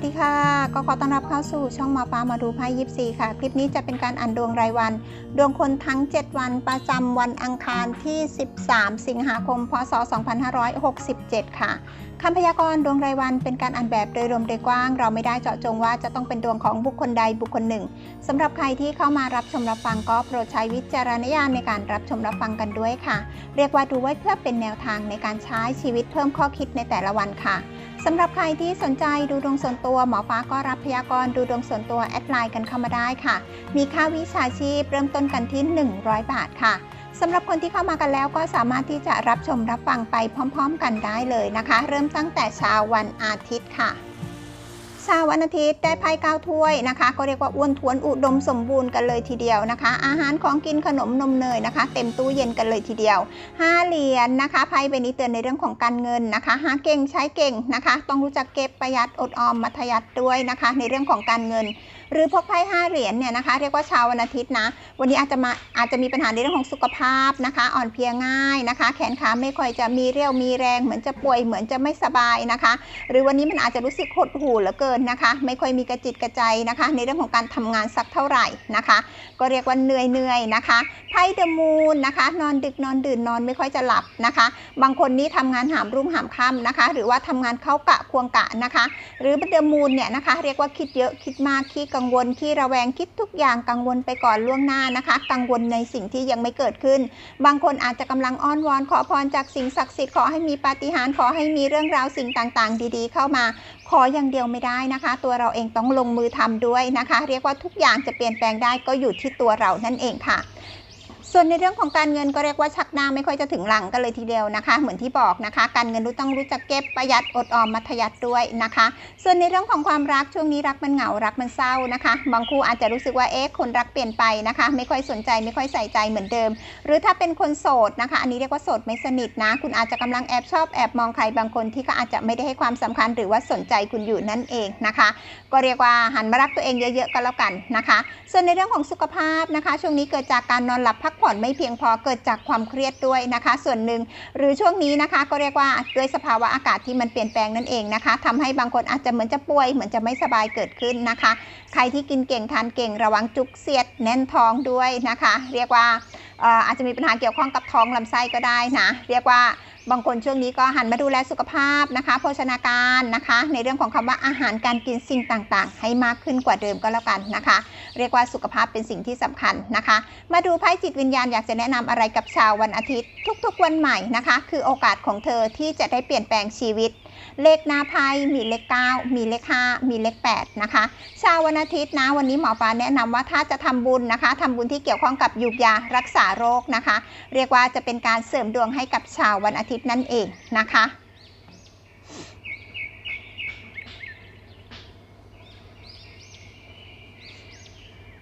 วัสดีค่ะ ก็ขอต้อนรับเข้าสู่ช่องหมาฟ้ามาดูไพ่ยิปซีค่ะ คลิปนี้จะเป็นการอ่านดวงรายวัน ดวงคนทั้ง 7 วันประจำวันอังคารที่ 13 สิงหาคม พศ 2567 ค่ะคำพยากรณ์ดวงรายวันเป็นการอ่านแบบโดยรวมโดยกว้าง เราไม่ได้เจาะจงว่าจะต้องเป็นดวงของบุคคลใดบุคคลหนึ่งสำหรับใครที่เข้ามารับชมรับฟังก็โปรดใช้วิจารณญาณในการรับชมรับฟังกันด้วยค่ะ เรียกว่าดูไว้เพื่อเป็นแนวทางในการใช้ชีวิตเพิ่มข้อคิดในแต่ละวันค่ะ สำหรับใครที่สนใจดูดวงส่วนตัวหมอฟ้าก็รับพยากรณ์ดูดวงส่วนตัวแอดไลน์กันเข้ามาได้ค่ะ มีค่าวิชาชีพเริ่มต้นกันที่ 100 บาทค่ะสำหรับคนที่เข้ามากันแล้วก็สามารถที่จะรับชมรับฟังไปพร้อม ๆ กันได้เลยนะคะ เริ่มตั้งแต่เช้าวันอาทิตย์ค่ะ เช้าวันอาทิตย์ได้ไพ่เก้าถ้วยนะคะ ก็เรียกว่าอ้วนท้วนอุดมสมบูรณ์กันเลยทีเดียวนะคะ อาหารของกินขนมนมเนยนะคะ เต็มตู้เย็นกันเลยทีเดียว5เหรียญนะคะไพ่ใบนี้เตือนในเรื่องของการเงินนะคะหาเก่งใช้เก่งนะคะ ต้องรู้จักเก็บประหยัดอดออมมัธยัดด้วยนะคะ ในเรื่องของการเงิน หรือพกไพ่5เหรียญเนี่ยนะคะ เรียกว่าชาววันอาทิตย์นะ วันนี้อาจจะมาอาจจะมีปัญหาในเรื่องของสุขภาพนะคะ อ่อนเพลียง่ายนะคะ แขนขาไม่ค่อยจะมีเรี่ยวมีแรงเหมือนจะป่วยเหมือนจะไม่สบายนะคะ หรือวันนี้มันอาจจะรู้สึกหดหู่เหลือเกินนะคะ ไม่ค่อยมีกระจิตกระใจนะคะ ในเรื่องของการทำงานสักเท่าไหร่นะคะ ก็เรียกว่าเหนื่อยเหนื่อยนะคะไพ่เดอะมูนนะคะ นอนดึกนอนดื่นนอนไม่ค่อยจะหลับนะคะ บางคนนี่ทำงานหามรุ่งหามค่ำนะคะ หรือว่าทำงานเข้ากะควงกะนะคะ หรือเดอะมูนเนี่ยนะคะ เรียกว่าคิดเยอะคิดมากขี้กังวลขี้ระแวงคิดทุกอย่างกังวลไปก่อนล่วงหน้านะคะ กังวลในสิ่งที่ยังไม่เกิดขึ้น บางคนอาจจะกำลังอ้อนวอน ขอพรจากสิ่งศักดิ์สิทธิ์ขอให้มีปาฏิหาริย์ขอให้มีเรื่องราวสิ่งต่างๆ ดีๆ เข้ามา ขออย่างเดียวไม่ได้นะคะ ตัวเราเองต้องลงมือทำด้วยนะคะ เรียกว่าทุกอย่างจะเปลี่ยนแปลงได้ก็อยู่ที่ตัวเรานั่นเองค่ะ ส่วนในเรื่องของการเงินก็เรียกว่าชักหน้าไม่ค่อยจะถึงหลังกันเลยทีเดียวนะคะ เหมือนที่บอกนะคะ การเงินรู้ต้องรู้จักเก็บประหยัดอดออมมัธยัติด้วยนะคะ ส่วนในเรื่องของความรักช่วงนี้รักมันเหงารักมันเศร้านะคะ บางคู่อาจจะรู้สึกว่าเอ๊ะคนรักเปลี่ยนไปนะคะ ไม่ค่อยสนใจไม่ค่อยใส่ใจเหมือนเดิม หรือถ้าเป็นคนโสดนะคะ อันนี้เรียกว่าโสดไม่สนิทนะ คุณอาจจะกำลังแอบชอบแอบมองใครบางคนที่ก็อาจจะไม่ได้ให้ความสำคัญหรือว่าสนใจคุณอยู่นั่นเองนะคะ ก็เรียกว่าหันมารักตัวเองเยอะๆก็แล้วกันนะคะ ส่วนในเรื่องของสุขภาพนะคะ ช่วงนี้เกิดจากการนอนหลับพักผ่อนไม่เพียงพอเกิดจากความเครียดด้วยนะคะ ส่วนหนึ่งหรือช่วงนี้นะคะ ก็เรียกว่าด้วยสภาวะอากาศที่มันเปลี่ยนแปลงนั่นเองนะคะทำให้บางคนอาจจะเหมือนจะป่วยเหมือนจะไม่สบายเกิดขึ้นนะคะ ใครที่กินเก่งทานเก่งระวังจุกเสียดแน่นท้องด้วยนะคะ เรียกว่าเอ่ออาจจะมีปัญหาเกี่ยวข้องกับท้องลำไส้ก็ได้นะ เรียกว่า บางคนช่วงนี้ก็หันมาดูแลสุขภาพนะคะ โภชนาการนะคะ ในเรื่องของคำว่าอาหารการกินสิ่งต่างๆ ให้มากขึ้นกว่าเดิมก็แล้วกันนะคะ เรียกว่าสุขภาพเป็นสิ่งที่สำคัญนะคะ มาดูไพ่จิตวิญญาณอยากจะแนะนำอะไรกับชาววันอาทิตย์ ทุกๆวันใหม่นะคะ คือโอกาสของเธอที่จะได้เปลี่ยนแปลงชีวิต เลขหน้าไพ่มีเลข 9 มีเลข 5 มีเลข 8 นะคะชาววันอาทิตย์นะวันนี้หมอฟ้าแนะนำว่าถ้าจะทำบุญนะคะทำบุญที่เกี่ยวข้องกับยุกยารักษาโรคนะคะ เรียกว่าจะเป็นการเสริมดวงให้กับชาววันอาทิตย์นั่นเองนะคะ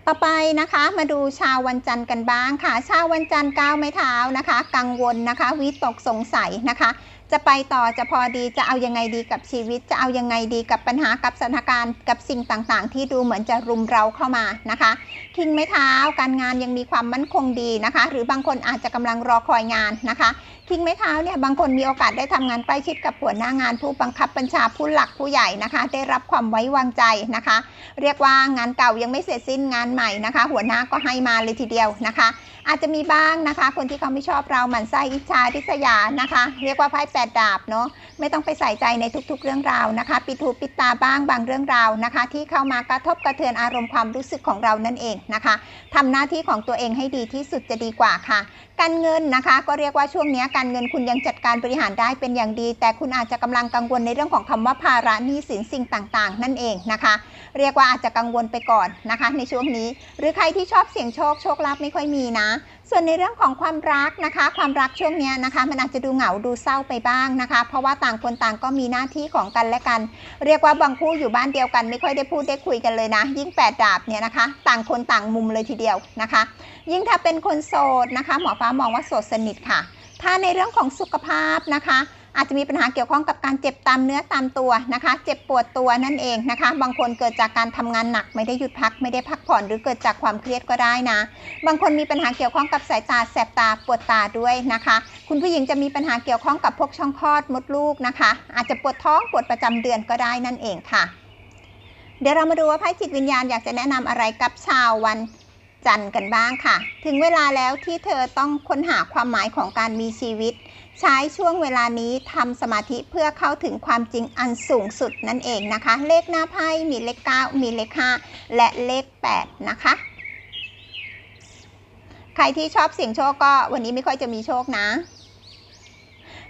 ต่อไปนะคะมาดูชาววันจันทร์กันบ้างค่ะ ชาววันจันทร์ก้าวไม่เท้านะคะ กังวลนะคะ วิตกสงสัยนะคะ จะไปต่อจะพอดีจะเอายังไงดีกับชีวิต จะเอายังไงดีกับปัญหากับสถานการณ์กับสิ่งต่างๆ ที่ดูเหมือนจะรุมเราเข้ามานะคะคิงไม้เท้าการงานยังมีความมั่นคงดีนะคะ หรือบางคนอาจจะกำลังรอคอยงานนะคะคิงไม้เท้าเนี่ยบางคนมีโอกาสได้ทำงานใกล้ชิดกับหัวหน้างานผู้บังคับบัญชาผู้หลักผู้ใหญ่นะคะ ได้รับความไว้วางใจนะคะ เรียกว่างานเก่ายังไม่เสร็จสิ้นงานใหม่นะคะ หัวหน้าก็ให้มาเลยทีเดียวนะคะ อาจจะมีบ้างนะคะ คนที่เขาไม่ชอบเราหมั่นไส้อิจฉาทิษยานะคะ เรียกว่าไพ่แปดดาบเนาะไม่ต้องไปใส่ใจในทุกๆ เรื่องราวนะคะ ปิดหูปิดตาบ้างบางเรื่องราวนะคะ ที่เข้ามากระทบกระเทือนอารมณ์ความรู้สึกของเรานั่นเองนะคะทำหน้าที่ของตัวเองให้ดีที่สุดจะดีกว่าค่ะ การเงินนะคะ ก็เรียกว่าช่วงนี้การเงินคุณยังจัดการบริหารได้เป็นอย่างดี แต่คุณอาจจะกำลังกังวลในเรื่องของคำว่าภาระหนี้สินสิ่งต่างๆ นั่นเองนะคะ เรียกว่าอาจจะกังวลไปก่อนนะคะ ในช่วงนี้ หรือใครที่ชอบเสี่ยงโชคโชคลาภไม่ค่อยมีนะ ส่วนในเรื่องของความรักนะคะ ความรักช่วงนี้นะคะ มันอาจจะดูเหงาดูเศร้าไปบ้างนะคะ เพราะว่าต่างคนต่างก็มีหน้าที่ของกันและกัน เรียกว่าบางคู่อยู่บ้านเดียวกัน ไม่ค่อยได้พูดได้คุยกันเลยนะ ยิ่งแปดดาบเนี่ยนะคะ ต่างคนต่างมุมเลยทีเดียวนะคะ ยิ่งถ้าเป็นคนโสดนะคะ หมอฟ้ามองว่าโสดสนิทค่ะ ถ้าในเรื่องของสุขภาพนะคะ อาจจะมีปัญหาเกี่ยวข้องกับการเจ็บตามเนื้อตามตัวนะคะ เจ็บปวดตัวนั่นเองนะคะ บางคนเกิดจากการทำงานหนักไม่ได้หยุดพักไม่ได้พักผ่อนหรือเกิดจากความเครียดก็ได้นะ บางคนมีปัญหาเกี่ยวข้องกับสายตาแสบตาปวดตาด้วยนะคะ คุณผู้หญิงจะมีปัญหาเกี่ยวข้องกับพวกช่องคลอดมดลูกนะคะ อาจจะปวดท้องปวดประจำเดือนก็ได้นั่นเองค่ะ เดี๋ยวเรามาดูว่าไพ่จิตวิญญาณอยากจะแนะนำอะไรกับชาววันจันทร์กันบ้างค่ะ ถึงเวลาแล้วที่เธอต้องค้นหาความหมายของการมีชีวิต ใช้ช่วงเวลานี้ทำสมาธิเพื่อเข้าถึงความจริงอันสูงสุดนั่นเองนะคะ เลขหน้าไพ่มีเลข 9 มีเลข 5 และเลข 8 นะคะ ใครที่ชอบเสี่ยงโชคก็วันนี้ไม่ค่อยจะมีโชคนะ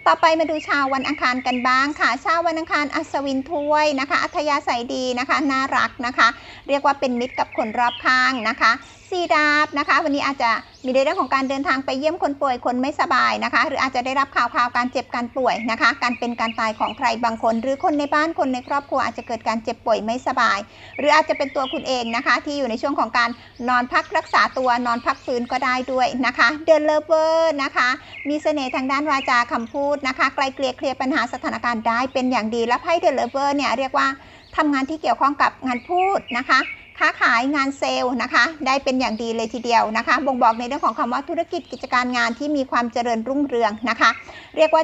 ต่อไปมาดูชาววันอังคารกันบ้างค่ะ ชาววันอังคารอัศวินถ้วยนะคะ อัธยาศัยดีนะคะ น่ารักนะคะ เรียกว่าเป็นมิตรกับคนรอบข้างนะคะซีดาบนะคะ วันนี้อาจจะมีในเรื่องของการเดินทางไปเยี่ยมคนป่วยคนไม่สบายนะคะ หรืออาจจะได้รับข่าวข่าวการเจ็บการป่วยนะคะ การเป็นการตายของใครบางคน หรือคนในบ้านคนในครอบครัวอาจจะเกิดการเจ็บป่วยไม่สบาย หรืออาจจะเป็นตัวคุณเองนะคะ ที่อยู่ในช่วงของการนอนพักรักษาตัวนอนพักฟื้นก็ได้ด้วยนะคะเดินเลเวอร์นะคะ มีเสน่ห์ทางด้านวาจาคำพูดนะคะไกลเกลี่ยเคลียร์ปัญหาสถานการณ์ได้เป็นอย่างดีและไพ่เดลเลเวอร์เนี่ยเรียกว่าทำงานที่เกี่ยวข้องกับงานพูดนะคะ ค้าขายงานเซลล์นะคะ ได้เป็นอย่างดีเลยทีเดียวนะคะ บ่งบอกในเรื่องของคำว่าธุรกิจกิจการงานที่มีความเจริญรุ่งเรืองนะคะ เรียกว่า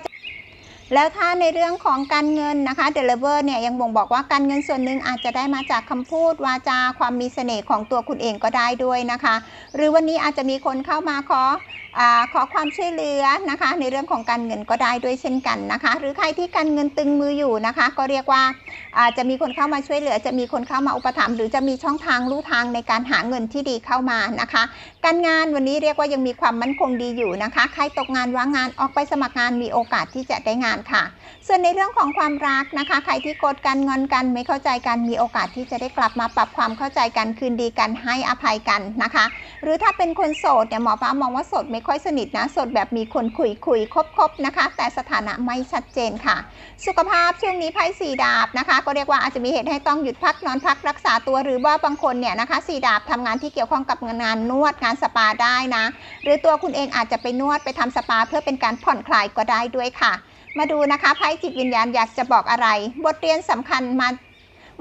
แล้วถ้าในเรื่องของการเงินนะคะ d e l i v e r เนี่ยยังบ่งบอกว่าการเงินส่วนหนึ่งอาจจะได้มาจากคำพูดวาจาความมีเสน่ห์ของตัวคุณเองก็ได้ด้วยนะคะ หรือวันนี้อาจจะมีคนเข้ามาขอ อขอความช่วยเหลือนะคะ ในเรื่องของการเงินก็ได้ด้วยเช่นกันนะคะ หรือใครที่การเงินตึงมืออยู่นะคะ ก็เรียกว่าจจะมีคนเข้ามาช่วยเหลือ จะมีคนเข้ามาอุปถัมภ์หรือจะมีช่องทางลู่ทางในการหาเงินที่ดีเข้ามานะคะ การงานวันนี้เรียกว่ายังมีความมั่นคงดีอยู่นะคะ ใครตกงานว่างงานออกไปสมัครงานมีโอกาสที่จะได้งานค่ะ ส่วนในเรื่องของความรักนะคะ ใครที่โกรธกันงอนกันไม่เข้าใจกันมีโอกาสที่จะได้กลับมาปรับความเข้าใจกันคืนดีกันให้อภัยกันนะคะ หรือถ้าเป็นคนโสดเนี่ยหมอฟ้ามองว่าโสดไม่ค่อยสนิทนะสดแบบมีคนคุยคุยคบคบนะคะ แต่สถานะไม่ชัดเจนค่ะ สุขภาพช่วงนี้ไพ่สีดาบนะคะ ก็เรียกว่าอาจจะมีเหตุให้ต้องหยุดพักนอนพักรักษาตัวหรือว่าบางคนเนี่ยนะคะสีดาบทำงานที่เกี่ยวข้องกับงานนวดงานสปาได้นะ หรือตัวคุณเองอาจจะไปนวดไปทำสปา เพื่อเป็นการผ่อนคลายก็ได้ด้วยค่ะ มาดูนะคะไพ่จิตวิญญาณอยากจะบอกอะไร บทเรียนสำคัญมา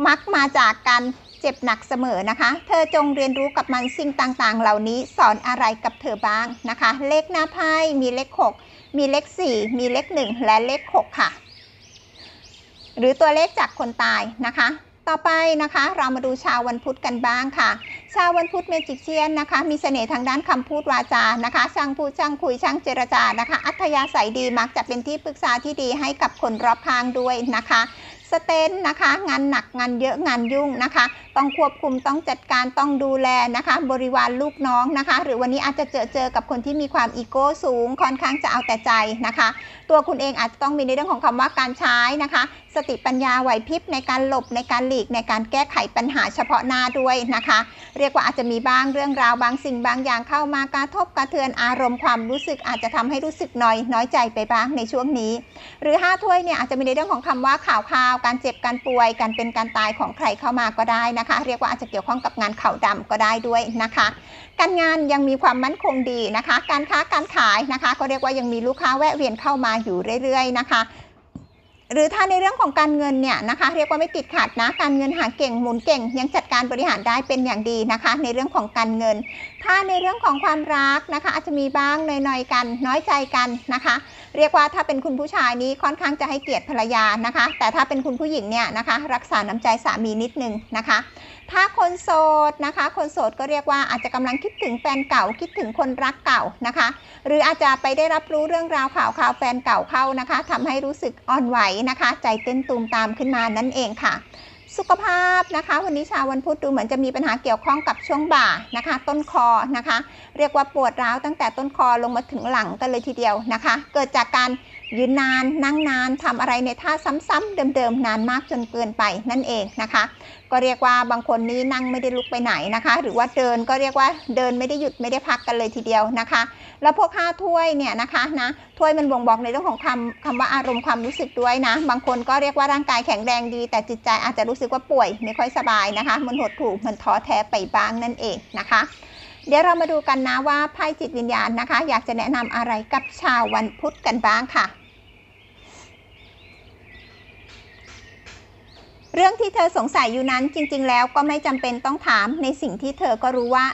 มักมาจากการ เจ็บหนักเสมอนะคะ เธอจงเรียนรู้กับมันสิ่งต่างๆ เหล่านี้สอนอะไรกับเธอบ้างนะคะ เลขหน้าไพ่มีเลข 6 มีเลข 4 มีเลข 1 และเลข 6 ค่ะ หรือตัวเลขจากคนตายนะคะต่อไปนะคะเรามาดูชาววันพุธกันบ้างค่ะ ชาววันพุธเมจิกเชียนนะคะ มีเสน่ห์ทางด้านคำพูดวาจานะคะ ช่างพูดช่างคุยช่างเจรจานะคะ อัธยาศัยดีมักจะเป็นที่ปรึกษาที่ดีให้กับคนรอบข้างด้วยนะคะ สเตนนะคะ งานหนักงานเยอะงานยุ่งนะคะ ต้องควบคุมต้องจัดการต้องดูแลนะคะ บริวารลูกน้องนะคะ หรือวันนี้อาจจะเจอเจอกับคนที่มีความอีโก้สูงค่อนข้างจะเอาแต่ใจนะคะ ตัวคุณเองอาจจะต้องมีในเรื่องของคำว่าการใช้นะคะสติปัญญาไหวพริบในการหลบในการหลีกในการแก้ไขปัญหาเฉพาะหน้าด้วยนะคะ เรียกว่าอาจจะมีบ้างเรื่องราวบางสิ่งบางอย่างเข้ามากระทบกระเทือนอารมณ์ความรู้สึกอาจจะทำให้รู้สึกน้อยน้อยใจไปบ้างในช่วงนี้ หรือ 5 ถ้วยเนี่ยอาจจะมีในเรื่องของคำว่าข่าวข่าวการเจ็บการป่วยการเป็นการตายของใครเข้ามาก็ได้นะคะ เรียกว่าอาจจะเกี่ยวข้องกับงานข่าวดำก็ได้ด้วยนะคะ การงานยังมีความมั่นคงดีนะคะ การค้าการขายนะคะ ก็เรียกว่ายังมีลูกค้าแวะเวียนเข้ามาอยู่เรื่อยๆนะคะ หรือถ้าในเรื่องของการเงินเนี่ยนะคะเรียกว่าไม่ติดขัดนะ การเงินหาเก่งหมุนเก่งยังจัด การบริหารได้เป็นอย่างดีนะคะ ในเรื่องของการเงิน ถ้าในเรื่องของความรักนะคะ อาจจะมีบ้างหน่อยๆกัน น้อยใจกันนะคะ เรียกว่าถ้าเป็นคุณผู้ชายนี้ค่อนข้างจะให้เกียรติภรรยานะคะ แต่ถ้าเป็นคุณผู้หญิงเนี่ยนะคะ รักษาน้ำใจสามีนิดนึงนะคะถ้าคนโสดนะคะ คนโสดก็เรียกว่าอาจจะกำลังคิดถึงแฟนเก่าคิดถึงคนรักเก่านะคะ หรืออาจจะไปได้รับรู้เรื่องราวข่าวข่าวแฟนเก่าเข้านะคะทำให้รู้สึกอ่อนไหวนะคะ ใจเต้นตูมตามขึ้นมานั่นเองค่ะ สุขภาพนะคะ วันนี้ชาววันพุธดูเหมือนจะมีปัญหาเกี่ยวข้องกับช่วงบ่านะคะ ต้นคอนะคะเรียกว่าปวดร้าวตั้งแต่ต้นคอลงมาถึงหลังกันเลยทีเดียวนะคะ เกิดจากการยืนนานนั่งนานทำอะไรในท่าซ้ำๆเดิมๆ นานมากจนเกินไปนั่นเองนะคะ ก็เรียกว่าบางคนนี้นั่งไม่ได้ลุกไปไหนนะคะ หรือว่าเดินก็เรียกว่าเดินไม่ได้หยุดไม่ได้พักกันเลยทีเดียวนะคะ แล้วพวกห้าถ้วยเนี่ยนะคะนะถ้วยมันบ่งบอกในเรื่องของคำคำว่าอารมณ์ความรู้สึกด้วยนะ บางคนก็เรียกว่าร่างกายแข็งแรงดี แต่จิตใจอาจจะรู้สึกว่าป่วยไม่ค่อยสบายนะคะ มันหดหู่มันท้อแท้ไปบ้างนั่นเองนะคะ เดี๋ยวเรามาดูกันนะว่าไพ่จิตวิญญาณนะคะ อยากจะแนะนำอะไรกับชาววันพุธกันบ้างค่ะ เรื่องที่เธอสงสัยอยู่นั้นจริง ๆ แล้วก็ไม่จำเป็นต้องถามในสิ่งที่เธอก็รู้ว่า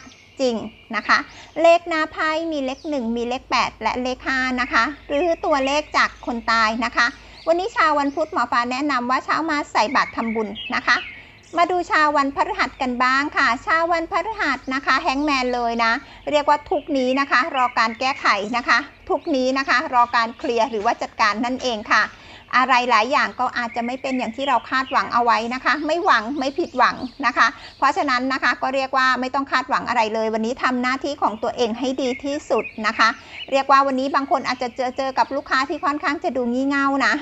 จริงนะคะ เลขหน้าไพ่มีเลข 1 มีเลข 8 และเลข5นะคะ หรือตัวเลขจากคนตายนะคะ วันนี้ชาววันพุธหมอฟ้าแนะนำว่าเช้ามาใส่บาตรทำบุญนะคะ มาดูชาววันพฤหัสกันบ้างค่ะ ชาววันพฤหัสนะคะ แฮงแมนเลยนะ เรียกว่าทุกนี้นะคะ รอการแก้ไขนะคะ ทุกนี้นะคะ รอการเคลียร์หรือว่าจัดการนั่นเองค่ะ อะไรหลายอย่างก็อาจจะไม่เป็นอย่างที่เราคาดหวังเอาไว้นะคะ ไม่หวังไม่ผิดหวังนะคะ เพราะฉะนั้นนะคะก็เรียกว่าไม่ต้องคาดหวังอะไรเลย วันนี้ทำหน้าที่ของตัวเองให้ดีที่สุดนะคะ เรียกว่าวันนี้บางคนอาจจะเจอเจอกับลูกค้าที่ค่อนข้างจะดูงี่เง่านะ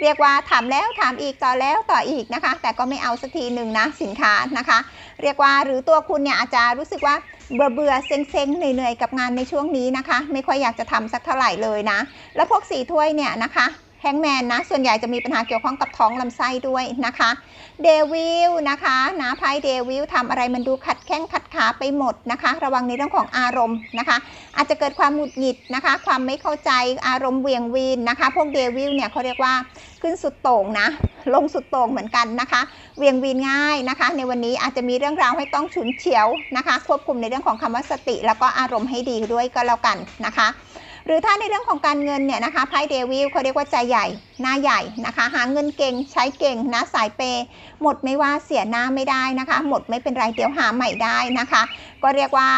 เรียกว่าถามแล้วถามอีกต่อแล้วต่ออีกนะคะ แต่ก็ไม่เอาสักทีหนึ่งนะสินค้านะคะ เรียกว่าหรือตัวคุณเนี่ยอาจจะรู้สึกว่าเบื่อเบื่อเซ็งเซ็งเหนื่อยเหนื่อยกับงานในช่วงนี้นะคะ ไม่ค่อยอยากจะทำสักเท่าไหร่เลยนะ แล้วพวกสีถ้วยเนี่ยนะคะ แฮงแมนนะ ส่วนใหญ่จะมีปัญหาเกี่ยวข้องกับท้องลำไส้ด้วยนะคะเดวิลนะคะนะไพ่เดวิลทำอะไรมันดูขัดแข้งขัดขาไปหมดนะคะ ระวังในเรื่องของอารมณ์นะคะ อาจจะเกิดความหงุดหงิดนะคะ ความไม่เข้าใจอารมณ์เวียงวีนนะคะ พวกเดวิลเนี่ยเขาเรียกว่าขึ้นสุดโต่งนะ ลงสุดโต่งเหมือนกันนะคะ เวียงวีนง่ายนะคะ ในวันนี้อาจจะมีเรื่องราวให้ต้องฉุนเฉียวนะคะ ควบคุมในเรื่องของคำว่าสติ แล้วก็อารมณ์ให้ดีด้วยก็แล้วกันนะคะ รือถ้าในเรื่องของการเงินเนี่ยนะคะไพ่เดวิลเขาเรียกว่าใจใหญ่ หน้าใหญ่นะคะ หาเงินเก่งใช้เก่งนะสายเปย์หมดไม่ว่าเสียหน้าไม่ได้นะคะ หมดไม่เป็นไรเดี๋ยวหาใหม่ได้นะคะ ก็เรียกว่า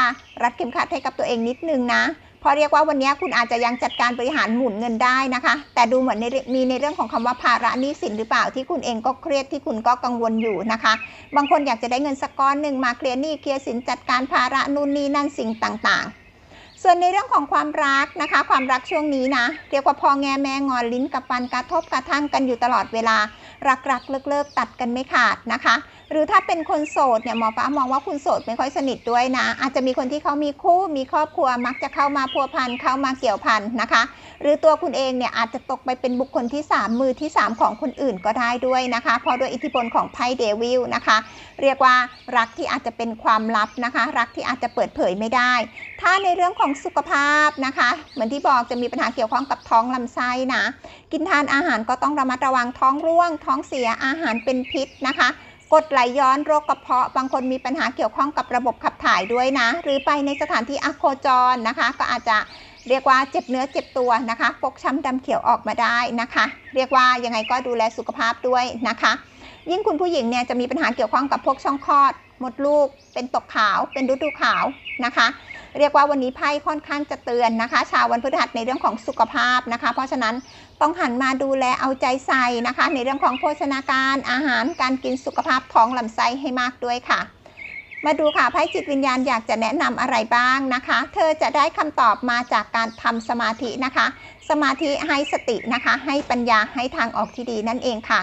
รัดเข็มขัดให้กับตัวเองนิดนึงนะพราะเรียกว่าวันนี้คุณอาจจะยังจัดการบริหารหมุนเงินได้นะคะ แต่ดูเหมือนมีในเรื่องของคำว่าภาระหนี้สินหรือเปล่าที่คุณเองก็เครียดที่คุณก็กังวลอยู่นะคะ บางคนอยากจะได้เงินสักก้อนหนึ่งมาเคลียร์หนี้เคลียร์สินจัดการภาระนู่นนี่นั่นสิ่งต่างๆ ส่วนในเรื่องของความรักนะคะ ความรักช่วงนี้นะเรียกว่าพอแงแม่งอนลิ้นกับฟันกระทบกระทั่งกันอยู่ตลอดเวลา รักรักเลิกเลิกตัดกันไม่ขาดนะคะ หรือถ้าเป็นคนโสดเนี่ยหมอฟ้ามองว่าคุณโสดไม่ค่อยสนิทด้วยนะ อาจจะมีคนที่เขามีคู่มีครอบครัวมักจะเข้ามาพัวพันเข้ามาเกี่ยวพันนะคะ หรือตัวคุณเองเนี่ยอาจจะตกไปเป็นบุคคลที่ 3 มือที่ 3 ของคนอื่นก็ได้ด้วยนะคะเพราะด้วยอิทธิพลของไพ่เดวิลนะคะ เรียกว่ารักที่อาจจะเป็นความลับนะคะ รักที่อาจจะเปิดเผยไม่ได้ ถ้าในเรื่องของสุขภาพนะคะ เหมือนที่บอกจะมีปัญหาเกี่ยวข้องกับท้องลำไส้นะ กินทานอาหารก็ต้องระมัดระวังท้องร่วงท้องของเสียอาหารเป็นพิษนะคะกดไหลย้อนโรคกระเพาะบางคนมีปัญหาเกี่ยวข้องกับระบบขับถ่ายด้วยนะ หรือไปในสถานที่อโคจรนะคะ ก็อาจจะเรียกว่าเจ็บเนื้อเจ็บตัวนะคะฟกช้ำดำเขียวออกมาได้นะคะ เรียกว่ายังไงก็ดูแลสุขภาพด้วยนะคะ ยิ่งคุณผู้หญิงเนี่ยจะมีปัญหาเกี่ยวข้องกับพวกช่องคลอดมดลูก เป็นตกขาว เป็นฤดูขาวนะคะ เรียกว่าวันนี้ไพ่ค่อนข้างจะเตือนนะคะ ชาววันพฤหัสในเรื่องของสุขภาพนะคะ เพราะฉะนั้นต้องหันมาดูแลเอาใจใส่นะคะ ในเรื่องของโภชนาการอาหารการกินสุขภาพท้องลำไส้ให้มากด้วยค่ะ มาดูค่ะไพ่จิตวิญญาณอยากจะแนะนำอะไรบ้างนะคะ เธอจะได้คำตอบมาจากการทำสมาธินะคะ สมาธิให้สตินะคะ ให้ปัญญาให้ทางออกที่ดีนั่นเองค่ะ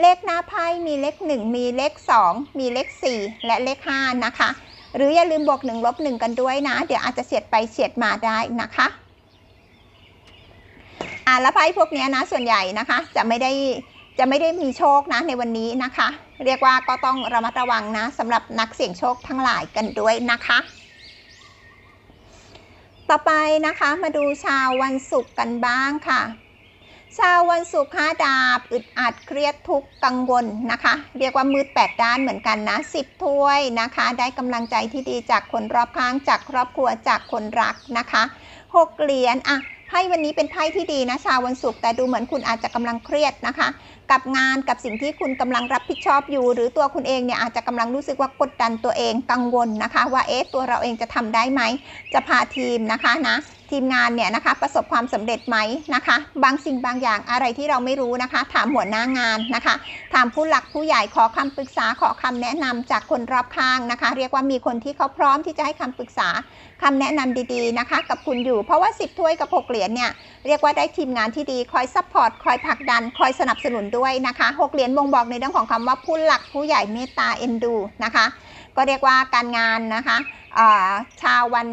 เลขหน้าไพ่มีเลข 1 มีเลข 2 มีเลข 4 และเลข 5 นะคะ หรืออย่าลืมบวก1ลบ1กันด้วยนะ เดี๋ยวอาจจะเฉียดไปเฉียดมาได้นะคะอ่าแล้วไพ่พวกนี้นะส่วนใหญ่นะคะ จะไม่ได้จะไม่ได้มีโชคนะในวันนี้นะคะ เรียกว่าก็ต้องระมัดระวังนะสำหรับนักเสี่ยงโชคทั้งหลายกันด้วยนะคะ ต่อไปนะคะมาดูชาววันศุกร์กันบ้างค่ะ ชาววันศุกร์ห้าดาบอึดอัดเครียดทุกข์กังวลนะคะ เรียกว่ามืดแปดด้านเหมือนกันนะสิบถ้วยนะคะ ได้กำลังใจที่ดีจากคนรอบข้างจากครอบครัวจากคนรักนะคะหกเหรียญอะไพ่วันนี้เป็นไพ่ที่ดีนะชาววันศุกร์แต่ดูเหมือนคุณอาจจะกำลังเครียดนะคะ กับงานกับสิ่งที่คุณกำลังรับผิดชอบอยู่ หรือตัวคุณเองเนี่ยอาจจะกำลังรู้สึกว่ากดดันตัวเองกังวลนะคะ ว่าเอ๊ะตัวเราเองจะทำได้ไหมจะพาทีมนะคะนะ ทีมงานเนี่ยนะคะประสบความสำเร็จไหมนะคะ บางสิ่งบางอย่างอะไรที่เราไม่รู้นะคะ ถามหัวหน้างานนะคะ ถามผู้หลักผู้ใหญ่ขอคำปรึกษาขอคำแนะนำจากคนรอบข้างนะคะ เรียกว่ามีคนที่เขาพร้อมที่จะให้คำปรึกษาคำแนะนำดีๆนะคะ กับคุณอยู่เพราะว่า 10 ถ้วยกับ 6 เหรียญเนี่ยเรียกว่าได้ทีมงานที่ดีคอยซัพพอร์ตคอยผลักดัน คอยสนับสนุนด้วยนะคะ6เหรียญบ่งบอกในเรื่องของคำว่าผู้หลักผู้ใหญ่เมตตาเอ็นดูนะคะ ก็เรียกว่าการงานนะคะชาววัน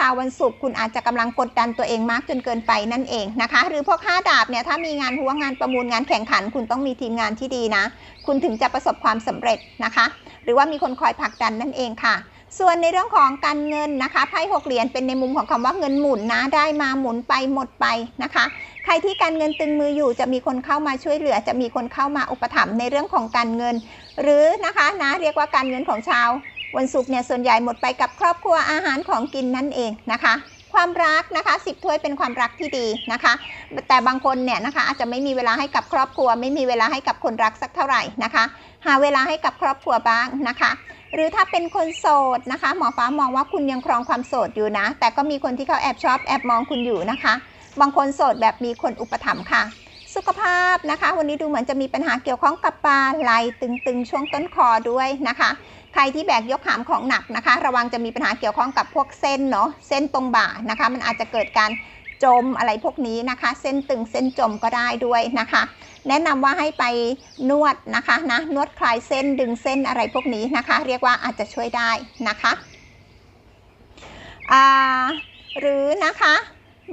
ชาววันศุกร์คุณอาจจะกำลังกดดันตัวเองมากจนเกินไปนั่นเองนะคะ หรือพวกห้าดาบเนี่ยถ้ามีงานหัวงานประมูลงานแข่งขัน คุณต้องมีทีมงานที่ดีนะ คุณถึงจะประสบความสำเร็จนะคะ หรือว่ามีคนคอยผลักดันนั่นเองค่ะส่วนในเรื่องของการเงินนะคะไพ่หกเหรียญเป็นในมุมของคำว่าเงินหมุนนะได้มาหมุนไปหมดไปนะคะ ใครที่การเงินตึงมืออยู่จะมีคนเข้ามาช่วยเหลือ จะมีคนเข้ามาอุปถัมภ์ในเรื่องของการเงิน หรือนะคะนะเรียกว่าการเงินของชาว วันศุกร์เนี่ยส่วนใหญ่หมดไปกับครอบครัวอาหารของกินนั่นเองนะคะ ความรักนะคะสิบถ้วยเป็นความรักที่ดีนะคะ แต่บางคนเนี่ยนะคะอาจจะไม่มีเวลาให้กับครอบครัว ไม่มีเวลาให้กับคนรักสักเท่าไหร่นะคะ หาเวลาให้กับครอบครัวบ้างนะคะหรือถ้าเป็นคนโสดนะคะ หมอฟ้ามองว่าคุณยังครองความโสดอยู่นะ แต่ก็มีคนที่เขาแอบชอบแอบมองคุณอยู่นะคะ บางคนโสดแบบมีคนอุปถัมภ์ค่ะ สุขภาพนะคะ วันนี้ดูเหมือนจะมีปัญหาเกี่ยวข้องกับปลาไหลตึงๆ ช่วงต้นคอด้วยนะคะ ใครที่แบกยกหามของหนักนะคะ ระวังจะมีปัญหาเกี่ยวข้องกับพวกเส้นเนาะเส้นตรงบ่านะคะ มันอาจจะเกิดการจมอะไรพวกนี้นะคะ เส้นตึงเส้นจมก็ได้ด้วยนะคะ แนะนำว่าให้ไปนวดนะคะนะนวดคลายเส้นดึงเส้นอะไรพวกนี้นะคะ เรียกว่าอาจจะช่วยได้นะคะหรือนะคะ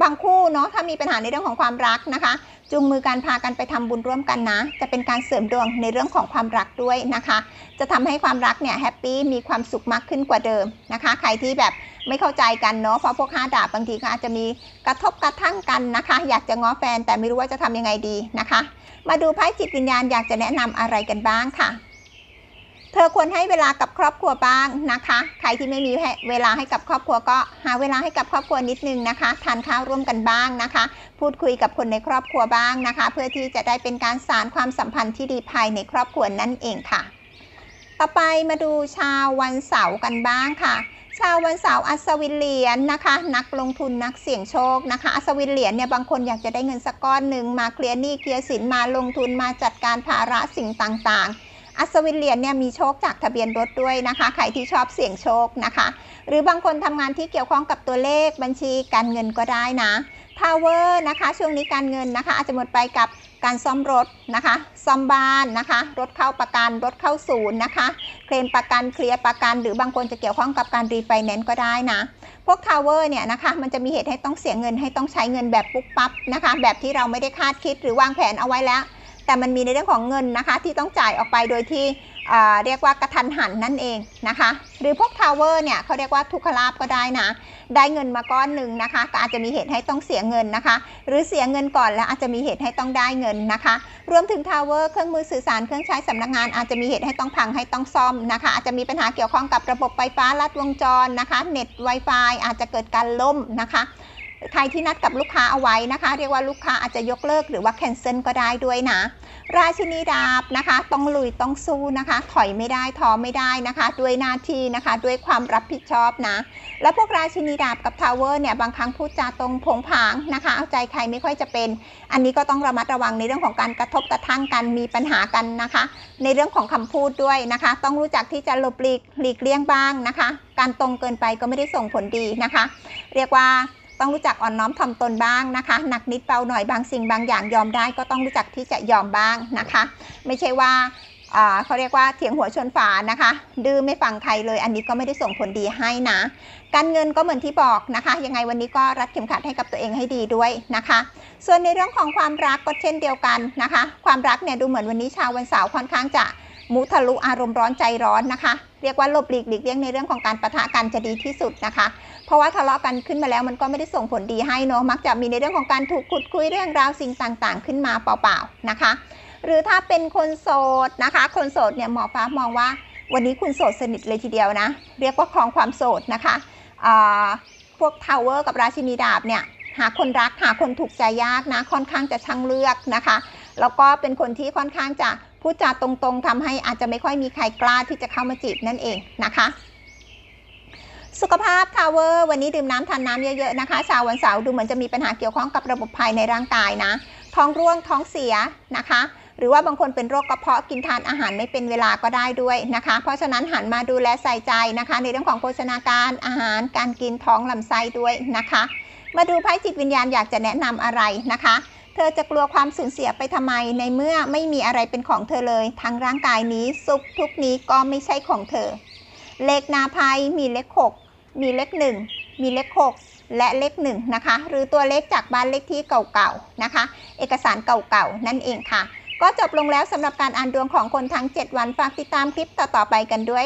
บางคู่เนาะถ้ามีปัญหาในเรื่องของความรักนะคะ จูงมือกันพากันไปทำบุญร่วมกันนะ จะเป็นการเสริมดวงในเรื่องของความรักด้วยนะคะ จะทำให้ความรักเนี่ยแฮปปี้มีความสุขมากขึ้นกว่าเดิมนะคะ ใครที่แบบไม่เข้าใจกันเนาะเพราะพวกห้าดาบบางทีก็อาจจะมีกระทบกระทั่งกันนะคะ อยากจะง้อแฟนแต่ไม่รู้ว่าจะทำยังไงดีนะคะ มาดูไพ่จิตวิญญาณอยากจะแนะนำอะไรกันบ้างค่ะ ธอควรให้เวลากับครอบครัวบ้างนะคะ ใครที่ไม่มีเวลาให้กับครอบครัวก็หาเวลาให้กับครอบครัวนิดนึงนะคะ ทานข้าวร่วมกันบ้างนะคะ พูดคุยกับคนในครอบครัวบ้างนะคะ เพื่อที่จะได้เป็นการสานความสัมพันธ์ที่ดีภายในครอบครัวนั่นเองค่ะ ต่อไปมาดูชาววันเสาร์กันบ้างค่ะชาววันเสาร์อัศวินเหรียญนะคะ นักลงทุนนักเสี่ยงโชคนะคะ อัศวินเหรียญเนี่ยบางคนอยากจะได้เงินสักก้อนหนึ่งมาเคลียร์หนี้เคลียร์สินมาลงทุนมาจัดการภาระสิ่งต่างๆ อัศวินเหรียญเนี่ยมีโชคจากทะเบียนรถด้วยนะคะ ใครที่ชอบเสี่ยงโชคนะคะ หรือบางคนทำงานที่เกี่ยวข้องกับตัวเลขบัญชีการเงินก็ได้นะทาวเวอร์นะคะ ช่วงนี้การเงินนะคะ อาจจะหมดไปกับการซ่อมรถนะคะ ซ่อมบ้านนะคะ รถเข้าประกัน รถเข้าศูนย์นะคะ เคลมประกัน เคลียร์ประกัน หรือบางคนจะเกี่ยวข้องกับการรีไฟแนนซ์ก็ได้นะ พวกทาวเวอร์เนี่ยนะคะ มันจะมีเหตุให้ต้องเสียเงิน ให้ต้องใช้เงินแบบปุ๊บปั๊บนะคะ แบบที่เราไม่ได้คาดคิดหรือวางแผนเอาไว้แล้ว แต่มันมีในเรื่องของเงินนะคะ ที่ต้องจ่ายออกไปโดยที่เรียกว่ากระทันหันนั่นเองนะคะ หรือพวกทาวเวอร์เนี่ยเขาเรียกว่าทุกขลาบก็ได้นะ ได้เงินมาก้อนหนึ่งนะคะ ก็อาจจะมีเหตุให้ต้องเสียเงินนะคะ หรือเสียเงินก่อนแล้วอาจจะมีเหตุให้ต้องได้เงินนะคะ รวมถึงทาวเวอร์เครื่องมือสื่อสารเครื่องใช้สำนักงานอาจจะมีเหตุให้ต้องพังให้ต้องซ่อมนะคะ อาจจะมีปัญหาเกี่ยวข้องกับระบบไฟฟ้าลัดวงจรนะคะ เน็ต Wi-Fi อาจจะเกิดการล่มนะคะ ใครที่นัดกับลูกค้าเอาไว้นะคะ เรียกว่าลูกค้าอาจจะยกเลิกหรือว่าแคนเซิลก็ได้ด้วยนะ ราชินีดาบนะคะ ต้องลุยต้องสู้นะคะ ถอยไม่ได้ท้อไม่ได้นะคะ ด้วยหน้าที่นะคะ ด้วยความรับผิดชอบนะ แล้วพวกราชินีดาบกับทาวเวอร์เนี่ยบางครั้งพูดจาตรงผงผางนะคะ เอาใจใครไม่ค่อยจะเป็น อันนี้ก็ต้องระมัดระวังในเรื่องของการกระทบกระทั่งกันมีปัญหากันนะคะ ในเรื่องของคำพูดด้วยนะคะ ต้องรู้จักที่จะหลบหลีกหลีกเลี่ยงบ้างนะคะ การตรงเกินไปก็ไม่ได้ส่งผลดีนะคะ เรียกว่า ต้องรู้จักอ่อนน้อมถ่อมตนบ้างนะคะ หนักนิดเบาหน่อยบางสิ่งบางอย่างยอมได้ก็ต้องรู้จักที่จะยอมบ้างนะคะ ไม่ใช่ว่าเขาเรียกว่าเถียงหัวชนฝานะคะ ดื้อไม่ฟังใครเลย อันนี้ก็ไม่ได้ส่งผลดีให้นะ การเงินก็เหมือนที่บอกนะคะ ยังไงวันนี้ก็รัดเข็มขัดให้กับตัวเองให้ดีด้วยนะคะ ส่วนในเรื่องของความรักก็เช่นเดียวกันนะคะ ความรักเนี่ยดูเหมือนวันนี้ชาววันเสาร์ค่อนข้างจะมุทะลุอารมณ์ร้อนใจร้อนนะคะ เรียกว่าหลบหลีกหลีกเลี่ยงในเรื่องของการประทะกันจะดีที่สุดนะคะ เพราะว่าทะเลาะกันขึ้นมาแล้วมันก็ไม่ได้ส่งผลดีให้เนาะมักจะมีในเรื่องของการถูกขุดคุยเรื่องราวสิ่งต่างๆ ขึ้นมาเปล่าๆนะคะ หรือถ้าเป็นคนโสดนะคะ คนโสดเนี่ยหมอฟ้ามองว่า วันนี้คุณโสดสนิทเลยทีเดียวนะ เรียกว่าครองความโสดนะคะพวกทาวเวอร์กับราชินีดาบเนี่ยหาคนรักหาคนถูกใจยากนะค่อนข้างจะช่างเลือกนะคะ แล้วก็เป็นคนที่ค่อนข้างจะ พูดจาตรงๆทำให้อาจจะไม่ค่อยมีใครกล้าที่จะเข้ามาจีบนั่นเองนะคะสุขภาพทาวเวอร์วันนี้ดื่มน้ำทานน้ำเยอะๆนะคะชาววันเสาร์ดูเหมือนจะมีปัญหาเกี่ยวข้องกับระบบภายในร่างกายนะ ท้องร่วงท้องเสียนะคะ หรือว่าบางคนเป็นโรคกระเพาะกินทานอาหารไม่เป็นเวลาก็ได้ด้วยนะคะ เพราะฉะนั้นหันมาดูแลใส่ใจนะคะ ในเรื่องของโภชนาการอาหารการกินท้องลำไส้ด้วยนะคะ มาดูไพ่จิตวิญญาณอยากจะแนะนำอะไรนะคะ เธอจะกลัวความสูญเสียไปทำไมในเมื่อไม่มีอะไรเป็นของเธอเลย ทั้งร่างกายนี้สุขทุกนี้ก็ไม่ใช่ของเธอ เลขนาภัยมีเลข6มีเลข1มีเลข6และเลข1นะคะ หรือตัวเลขจากบ้านเลขที่เก่าๆนะคะ เอกสารเก่าๆนั่นเองค่ะ ก็จบลงแล้วสำหรับการอ่านดวงของคนทั้ง 7 วันฝากติดตามคลิปต่อๆไปกันด้วย